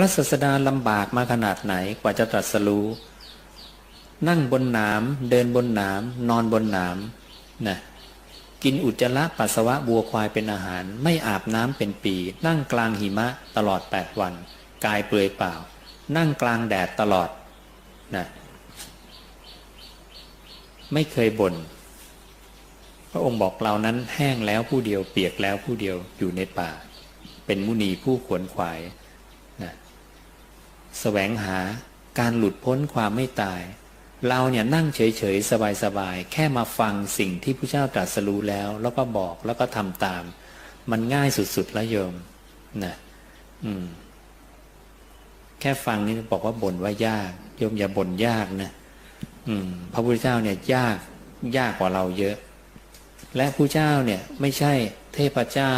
ระศาสดาลำบากมาขนาดไหนกว่าจะตรัสรู้ นั่งบนหนามเดินบนหนามนอนบนหนามนะกินอุจจาระปัสสาวะบัวควายเป็นอาหาร ไม่อาบน้ำเป็นปี นั่งกลางหิมะตลอด 8 วัน กายเปลือยเปล่า นั่งกลางแดดตลอดนะไม่เคยบน่นพระองค์บอกเรานั้นแห้งแล้วผู้เดียวเปียกแล้วผู้เดียวอยู่ในป่า เป็นมุนีผู้ขวนขวาย แสวงหาการหลุดพ้นความไม่ตาย เราเนี่ยนั่งเฉยๆ สบายๆ แค่มาฟังสิ่งที่พระเจ้าตรัสรู้แล้ว แล้วก็บอกแล้วก็ทำตาม มันง่ายสุดๆแล้วโยมนะอืม แค่ฟังนี่บอกว่าบ่นว่ายากโยมอย่าบ่นยากนะอืม พระพุทธเจ้าเนี่ยยากยากกว่าเราเยอะ และผู้เจ้าเนี่ย ไม่ใช่เทพเจ้า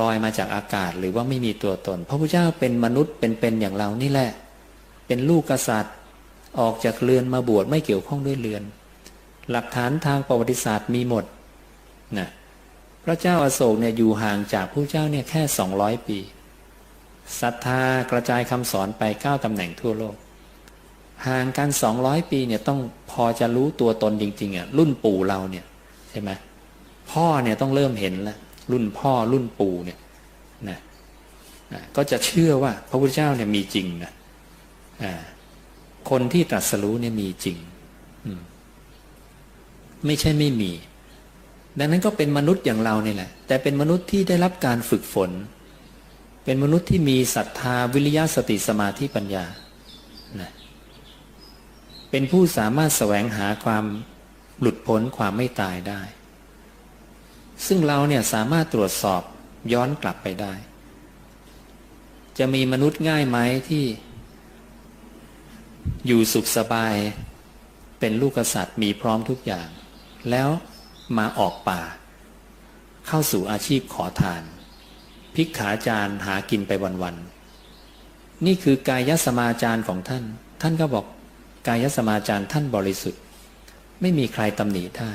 ลอยมาจากอากาศหรือว่าไม่มีตัวตน พระพุทธเจ้าเป็นมนุษย์เป็นๆอย่างเรานี่แหละ เป็นลูกกษัตริย์ ออกจากเรือนมาบวชไม่เกี่ยวข้องด้วยเรือน หลักฐานทางประวัติศาสตร์มีหมดนะพระเจ้าอาโศกเนี่ยอยู่ห่างจากผู้เจ้าเนี่ยแค่สองร้อยปีศรัทธากระจายคำสอนไปเก้าตำแหน่งทั่วโลก ห่างกันสองร้อยปีเนี่ยต้องพอจะรู้ตัวตนจริงๆอะรุ่นปู่เราเนี่ยใช่ไหมพ่อเนี่ยต้องเริ่มเห็นแล้ว รุ่นพ่อรุ่นปู่เนี่ยนะก็จะเชื่อว่าพระพุทธเจ้าเนี่ยมีจริงนะคนที่ตรัสรู้เนี่ยมีจริงไม่ใช่ไม่มี ดังนั้นก็เป็นมนุษย์อย่างเราเนี่ยแหละ แต่เป็นมนุษย์ที่ได้รับการฝึกฝน เป็นมนุษย์ที่มีศรัทธาวิริยะสติสมาธิปัญญานะเป็นผู้สามารถแสวงหาความหลุดพ้นความไม่ตายได้ ซึ่งเราเนี่ยสามารถตรวจสอบย้อนกลับไปได้ จะมีมนุษย์ง่ายไหมที่อยู่สุขสบาย เป็นลูกกษัตริย์มีพร้อมทุกอย่าง แล้วมาออกป่า เข้าสู่อาชีพขอทาน พิกขาจารหากินไปวันๆนี่คือกายสมาจารของท่าน ท่านก็บอกกายสมาจารท่านบริสุทธิ์ ไม่มีใครตำหนิได้